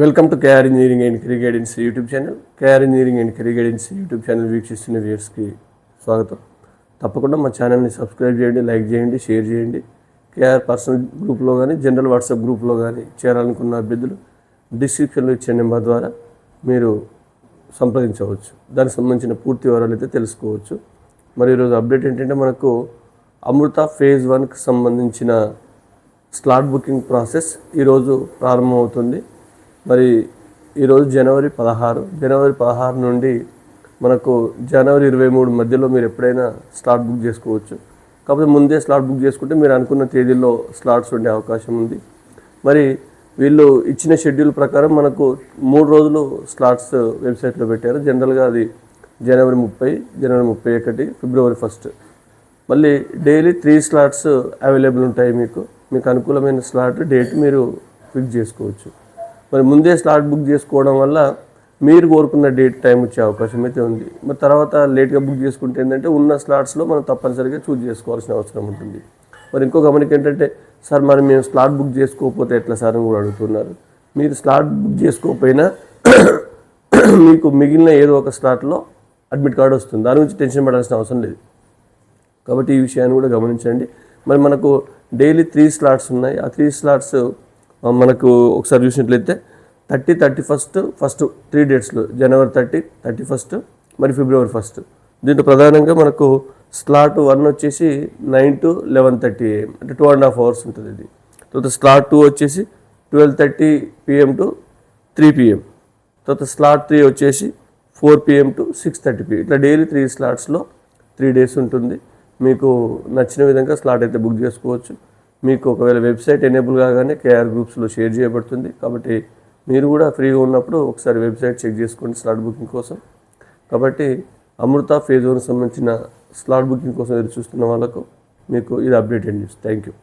Welcome to KR engineering and career guidance YouTube channel KR engineering and career guidance YouTube channel వీక్షిస్తున్న వ్యూయర్స్కి స్వాగతం. తప్పకుండా మా ఛానల్ని సబ్స్క్రైబ్ చేయండి లైక్ చేయండి షేర్ చేయండి. కేఆర్ పర్సనల్ గ్రూప్లో కానీ జనరల్ వాట్సాప్ గ్రూప్లో కానీ చేరాలనుకున్న అభ్యర్థులు డిస్క్రిప్షన్లో ఇచ్చే నెంబర్ ద్వారా మీరు సంప్రదించవచ్చు. దానికి సంబంధించిన పూర్తి వివరాలు అయితే తెలుసుకోవచ్చు. మరి ఈరోజు అప్డేట్ ఏంటంటే మనకు అమృత ఫేజ్ వన్కి సంబంధించిన స్లాట్ బుకింగ్ ప్రాసెస్ ఈరోజు ప్రారంభమవుతుంది. మరి ఈరోజు జనవరి పదహారు. జనవరి పదహారు నుండి మనకు జనవరి ఇరవై మూడు మధ్యలో మీరు ఎప్పుడైనా స్లాట్ బుక్ చేసుకోవచ్చు. కాకపోతే ముందే స్లాట్ బుక్ చేసుకుంటే మీరు అనుకున్న తేదీల్లో స్లాట్స్ ఉండే అవకాశం ఉంది. మరి వీళ్ళు ఇచ్చిన షెడ్యూల్ ప్రకారం మనకు మూడు రోజులు స్లాట్స్ వెబ్సైట్లో పెట్టారు. జనరల్గా అది జనవరి ముప్పై జనవరి ముప్పై ఒకటి ఫిబ్రవరి ఫస్ట్. మళ్ళీ డైలీ త్రీ స్లాట్స్ అవైలబుల్ ఉంటాయి మీకు. మీకు అనుకూలమైన స్లాట్ డేట్ మీరు ఫిక్స్ చేసుకోవచ్చు. మరి ముందే స్లాట్ బుక్ చేసుకోవడం వల్ల మీరు కోరుకున్న డేట్ టైం వచ్చే అవకాశం అయితే ఉంది. మరి తర్వాత లేట్గా బుక్ చేసుకుంటే ఏంటంటే ఉన్న స్లాట్స్లో మనం తప్పనిసరిగా చూజ్ చేసుకోవాల్సిన అవసరం ఉంటుంది. మరి ఇంకో గమనిక ఏంటంటే సార్ మరి మేము స్లాట్ బుక్ చేసుకోకపోతే ఎట్లా సార్? అని కూడా అడుగుతున్నారు. మీరు స్లాట్ బుక్ చేసుకోకపోయినా మీకు మిగిలిన ఏదో ఒక స్లాట్లో అడ్మిట్ కార్డు వస్తుంది. దాని గురించి టెన్షన్ పడాల్సిన అవసరం లేదు. కాబట్టి ఈ విషయాన్ని కూడా గమనించండి. మరి మనకు డైలీ త్రీ స్లాట్స్ ఉన్నాయి. ఆ త్రీ స్లాట్స్ మనకు ఒకసారి చూసినట్లయితే thirty thirty first first three డేట్స్లో జనవరి థర్టీ థర్టీ ఫస్ట్ మరి ఫిబ్రవరి ఫస్ట్ దీంట్లో ప్రధానంగా మనకు స్లాట్ వన్ వచ్చేసి nine to eleven thirty AM అంటే టూ అండ్ హాఫ్ అవర్స్ ఉంటుంది ఇది. తర్వాత స్లాట్ టూ వచ్చేసి twelve thirty PM to three PM తర్వాత స్లాట్ త్రీ వచ్చేసి four PM to six thirty PM ఇట్లా డైలీ త్రీ స్లాట్స్లో త్రీ డేస్ ఉంటుంది. మీకు నచ్చిన విధంగా స్లాట్ అయితే బుక్ చేసుకోవచ్చు. మీకు ఒకవేళ వెబ్సైట్ ఎనేబుల్ కాగానే కేఆర్ గ్రూప్స్లో షేర్ చేయబడుతుంది. కాబట్టి మీరు కూడా ఫ్రీగా ఉన్నప్పుడు ఒకసారి వెబ్సైట్ చెక్ చేసుకోండి స్లాట్ బుకింగ్ కోసం. కాబట్టి అమృత ఫేజ్ వన్ సంబంధించిన స్లాట్ బుకింగ్ కోసం ఎదురు చూస్తున్న వాళ్ళకు మీకు ఇది అప్డేట్ న్యూస్. Thank you